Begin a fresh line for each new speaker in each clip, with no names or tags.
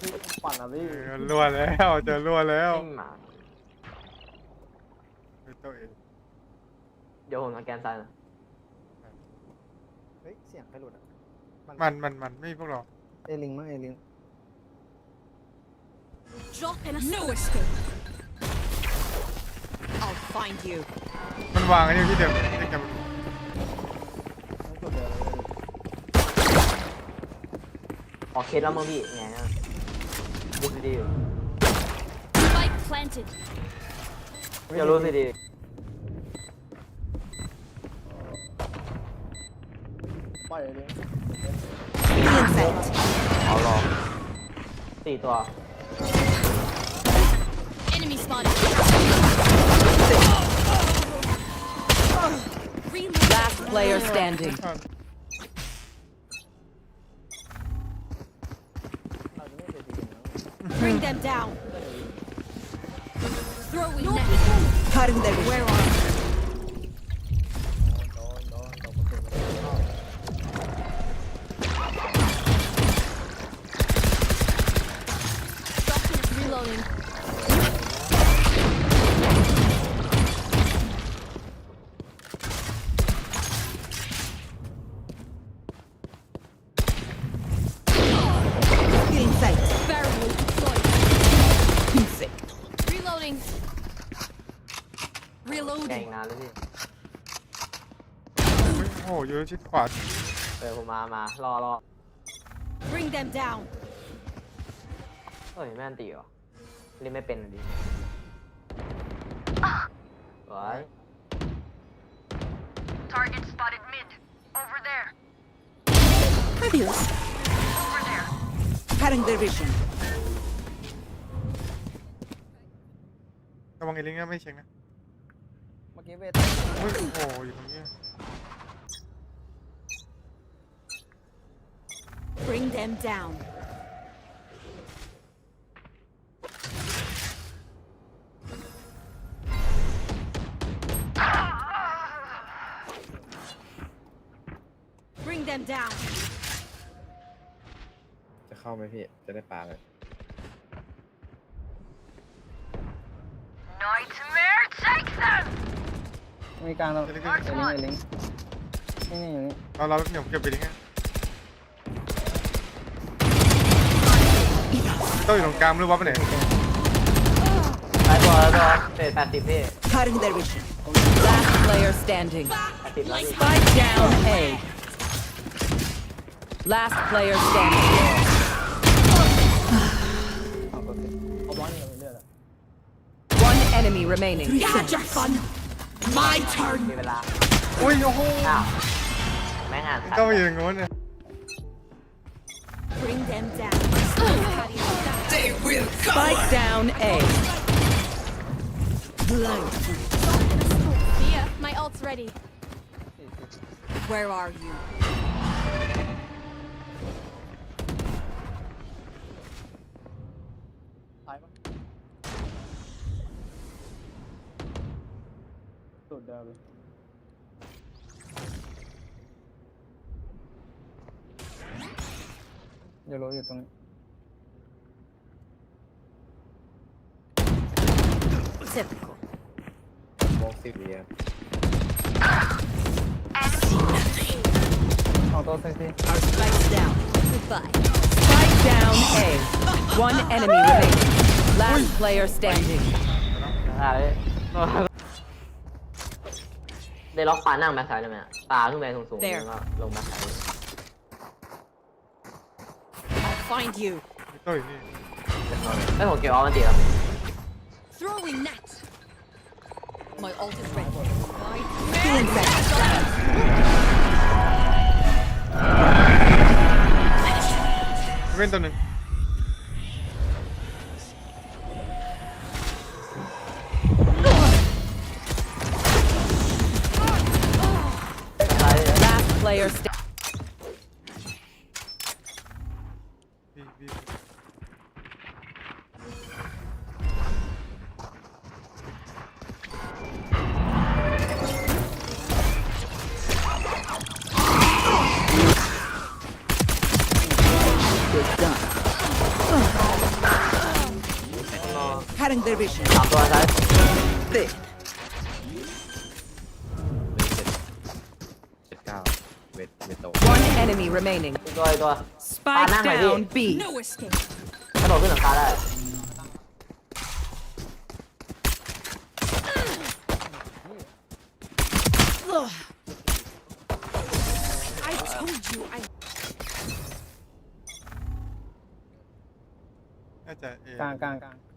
พี่ปั่นอะพี่
เออรั่วแล้วเจอรั่วแล้ว
นิ่งหมา
เฮ้ยตัวเอง
เดี๋ยวผมสแกนซ้ายนะ
เฮ้ยเสียงใครหลุดอะ
มันมันมันไม่พวกเรา
เอลิงมั้งเอลิง
Drop in a no escape. I'll find you.
มันวางอันนี้ที่เดิมที่กัน
ต้องกดเดินเลย
ออกเคสแล้วมึงพี่ไงนะ ดูซีดีอยู่
Spike planted.
เดี๋ยวรู้ซีดี
ปล่อยเอลิง
เอารอสี่ตัว
Enemy spotted. Reload.
Last player standing.
Bring them down. Throwing net.
Cutting their
Where are
อ้โหอยู่ชิดขวา
เออผมมามารอรอ
Bring them down.
เฮ้ยแม่นตีเหรอเล่นไม่เป็นอะดิไว้
Target spotted mid. Over there.
Adios.
Over there.
Cutting their vision.
ระวังเอลิงนะไม่เช็คนะ
เมื่อกี้เวท
เฮ้ยโอ้โหอยู่ตรงนี้
Bring them down. Bring them down.
จะเข้าไหมพี่ จะได้ปาเลย
Nightmare take them!
มีกลางเราเอลิงเอลิงนี่นี่อยู่นี่
เราเราเดี๋ยวเก็บไปลิงก์ ต้องอยู่ตรงกลางไม่รู้ว่าไปไหน
ตายตัวแล้วตัวเศษแปดสิบพี่
Cutting their vision. Last player standing.
แปดสิบแล้วพี่
Spike down A. Last player standing.
เอาตัวเสร็จเอาบอลนี่เรื่อยแล้ว
One enemy remaining.
Had your fun. My turn.
มีเวลา
อุ้ยโอ้โห
อ้าว แม่งอ่านทัน
ต้องไปอยู่ตรงโน้นเนี่ย
Bring them down.
Spike down A.
Blind. Here, my ult's ready. Where are you?
So damn. ये लो ये तुम्हें
Typical.
มองสิบเหรียญเอาตัวเซ็กซี่
Our spikes down.
Goodbye.
Spike down A. One enemy remaining. Last player standing.
ได้เลยได้ล็อกปลานั่งแบ็คไซด์ได้ไหมอะปลาขึ้นไปสูงๆ
There
แล้วก็ลงแบ็คไซด์
I'll find you.
มีตัวอยู่นี่
เอ้ยผมเก็บเอามันตีแล้ว
Throwing nets. My ult is ready.
Feeling ready. Vent. Cutting their vision.
สามตัวซ้าย
Thick.
เจ็ดเก้าเวทเวทโต
One enemy remaining.
อีกตัวอีกตัว
Spike
Ah, nang
down
mày
B.
No escape.
กระโดดขึ้นหลังคาได้
Ugh. I told you I
น่าจะเอก
ลางกลางกลางกลาง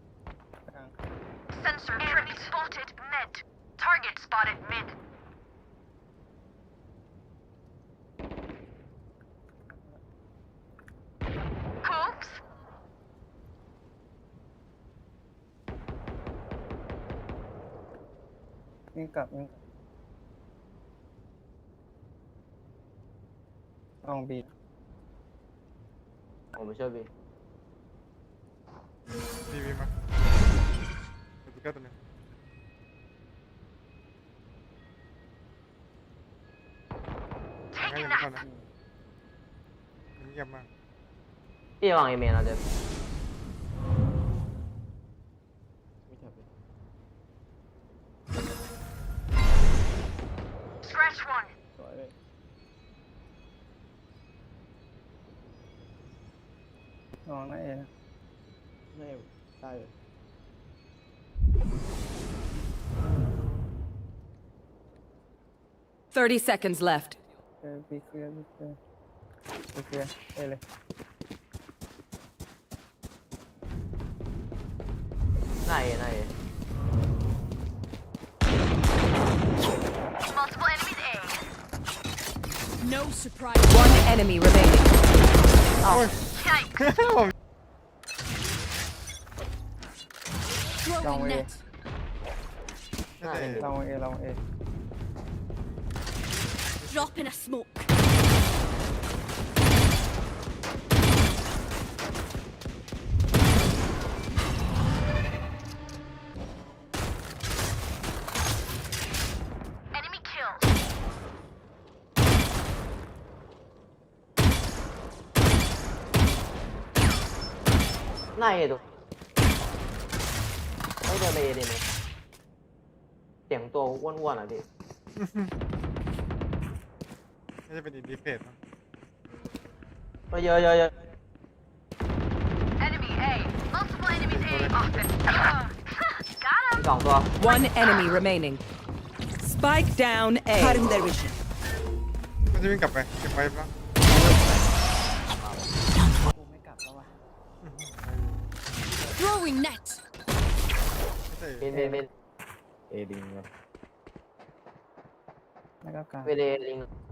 Sensor enemy spotted mid. Target spotted mid. Coops.
วิ่งกลับวิ่งกลับลองบี
ผมไม่ช่วยบี
บีบีมา เดี๋ยวกูแก้ตัวหนึงให้
Taking
ยัง
that.
ก่อนนะมันเงียบมาก
พี่วางเอเมนนะเจ๊
ไม่ใช่เป็น
Scratch one.
สวยเลยลองนะเอนะ
ไม่ได้เลย
30 seconds left.
Multiple enemies A.
No surprise.
One enemy remaining.
Oh. A, A.
drop in a smoke.
Enemy
kill. Này này đủ Bây นๆอะพี่
น่าจะเป็นอินดิเฟตมั้ง
ก็เยอะเยอะเยอะ
Enemy A. Multiple enemies A. Often. Got him.
สองตัว
One enemy remaining. Spike down A. Cutting their vision.
มันจะวิ่งกลับไปเก็บไว้ปะ
กูไม่กลับแล้ววะ
Throwing net.
ไม่ใช่
บินบินบิน
เอดิงครับ
แล้วก็กลาง
เวเดลิง
กล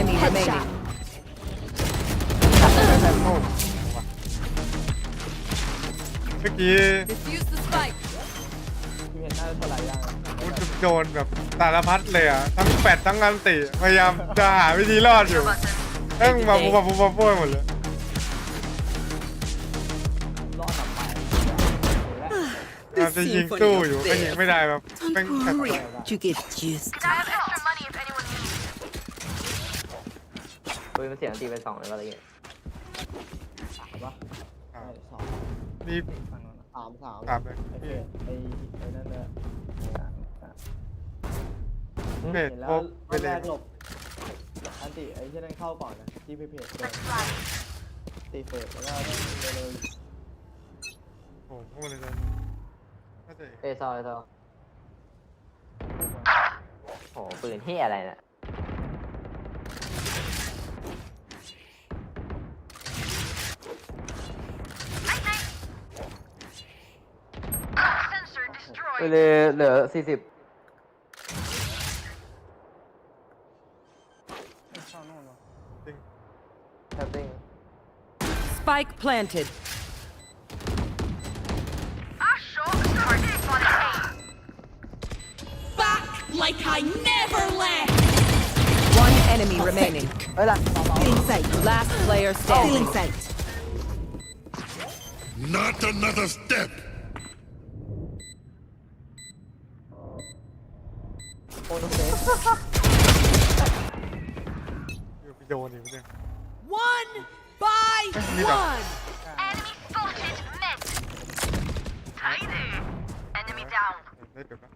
enemy remaining.
เมื่อกี้
Defuse the spike.
พี่เห็นหน้าเท่าไหร่ยัง
กูโดนแบบสารพัดเลยอะ ทั้งแปดทั้งอันติพยายามจะหาวิธีรอดอยู่
Button.
เอ้งมาบูบาบูบาบ้วยหมดเลย
รอดกลับไป
พยายามจะยิงสู้อยู่ก็ยิงไม่ได้แบบเป็นขัดใจ
You get used.
I have
ปืนมันเสียงตีไปสองเลยว่าอะไรเงี้ย
อ่า
สอง
มี
ฝั่งโน้นนะ
สามสาม
สามเลย
ไอเฟสไอไอนั่นเนี่ย
สามสาม
เพจ
เห็นแล้
พ
ว
บไป
ตอน
เล
แร
ย
กหลบอันติไอ้ที่นั่นเข้าก่อนนะที่เพจเพจเปิด
Let's fly.
ตีเฟสแล้วก็ต้องเร็ว
โอ้โหพวกมันเลยนะน่าจะ
เอซอยเอซอยโอ้โหปืนที่อะไรเนี่ย ไป
destroyed.
เลยเหลือสี่สิบ
เข้าโน่นวะ
จริง
แคปติ้ง
Spike planted.
Ah, sure. Target spotted A.
Back like I never left.
One enemy remaining.
เฮ้ยหลังสองสอง
Feeling sight.
Last player standing.
Feeling sight.
Not another step.
One by
Mira.
one.
Enemy spotted mid. Tidy. Enemy down.
ได้เปรียบปะ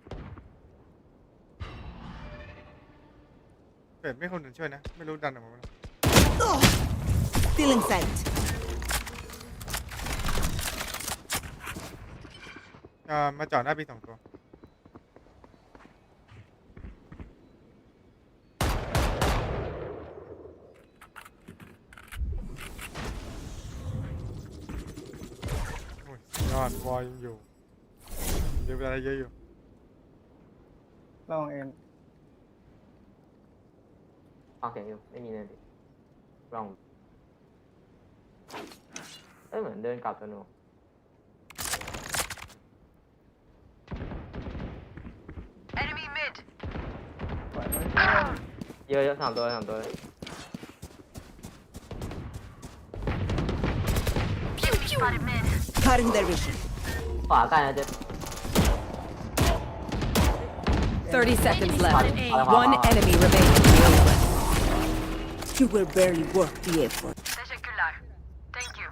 เป็ดไม่คนอื่นช่วยนะ ไม่รู้ดันออกมาไหม
Feeling sight.
อ่ามาจอดหน้าปีสองตัว โอ้ยยอดวอยยังอยู่เดี๋ยวเวลาเยอะอยู่
ลองเอ็น
ฟังเสียงอยู่ไม่มีเลยดิลองเอ้ยเหมือนเดินกลับตัวหนู
Enemy mid.
ปล่อยมัน
เยอะเยอะสามตัวสามตัว
Cutting their vision.
30 seconds left. One enemy remains.
You will barely work the effort.
Thank you.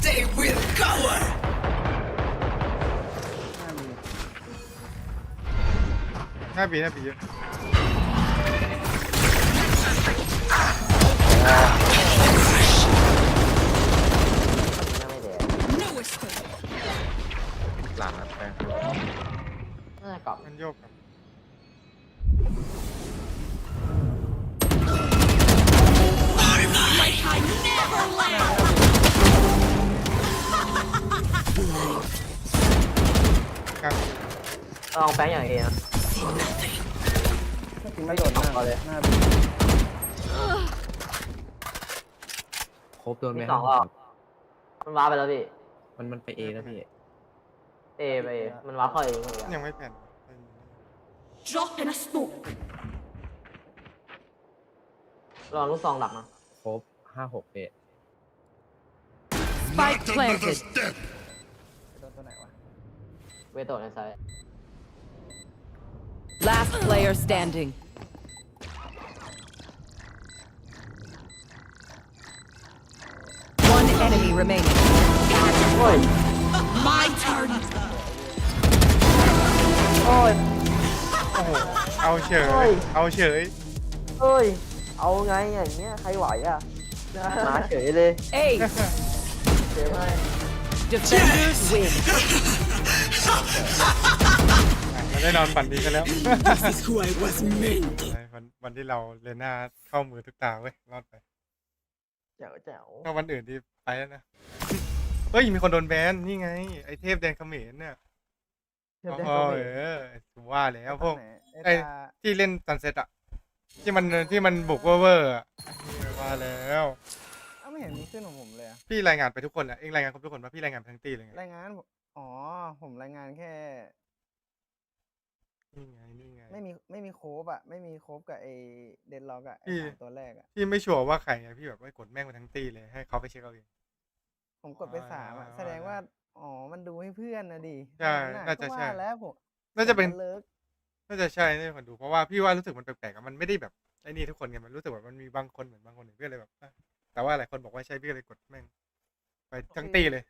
They will cower!
Happy, happy,
not. Yeah.
หลังนะแปลง
น่าจะกลับ
มันโยกกับ
Like I never left.
กลาง
ลองแป้งอย่างเองนะ
จริงไม่โดดหน้า
เอาเลย
หน้าบี
ครบโดนไหม
มี
ค
ส
รั
อบงรอบมันว้าร์ปไปแล้วพี่
มันมันไปเอแล้วพี่
เอไปเอมันว้าร์ปเข้าเองเลย
ยังไม่แผ่น
Drop in a smoke.
ลองลูกซองหลักนะ
ครบห้าหกเปะ
Spike
Not another
planted.
step.
โดนตัวไหนวะ
เวโตะในไซด์
Last player standing. One enemy remaining.
โอ้ย
My turn.
โอ้ย
โอ้โหเอาเฉย
โอ้ย
เอาเฉย
เอ้ย เอาไงอย่างเงี้ยใครไหวอะมาเฉยเลย
Ace.
เฉยไม่
Defenders win.
เราได้นอนฝันดีกันแล้ว
This is who I was meant.
วันวันที่เราเลน่าเข้ามือทุกตาเว้ยรอดไป
แจ๋วแจ๋ว
ถ้าวันอื่นที่ไปแล้วนะ เฮ้ยมีคนโดนแบนนี่ไง ไอเทพแดงเขมรเนี่ย
เทียบ
โอ้
ได้
โห
ก็
เออผมว่าแล้วพวก
ไหนไอ้
ไอ้
ตา
ที่เล่นซันเซ็ตอะที่มันที่มันบุกเวอร์เวอร์อะว่าแล้ว
เอ้าไม่เห็นมีขึ้นของผมเลยอะ
พี่รายงานไปทุกคนอะเองรายงานครบทุกคนปะพี่รายงานไปทั้งตีเลยไง
รายงานผมอ๋อ ผมรายงานแค่
นี่ไงนี่ไง
ไม่มีไม่มีโคบอะไม่มีโคบกับไอเดนล็อกอะไอ
พี่
สามตัวแรกอะ
พี่ไม่ชัวร์ว่าใครไงพี่แบบว่ากดแม่งไปทั้งตีเลยให้เขาไปเช็คเอาเอง
ผมกดไปสามอะ
อ่า
แสดงว่า อ๋อ มันดูให้เพื่อนนะดิ
ใช่
นั่น
น่าจะ
ก็
ใช่
ว่าแล้วผม
น่าจะเป็น
ผมเลิก
น่าจะใช่น่าจะคนดูเพราะว่าพี่ว่ารู้สึกมันแปลกๆอะมันไม่ได้แบบไอ้นี่ทุกคนไงมันรู้สึกแบบมันมีบางคนเหมือนบางคนอื่นพี่ก็เลยแบบอะแต่ว่าหลายคนบอกว่าใช่พี่ก็เลยกดแม่ง ไปทั้งตีเลย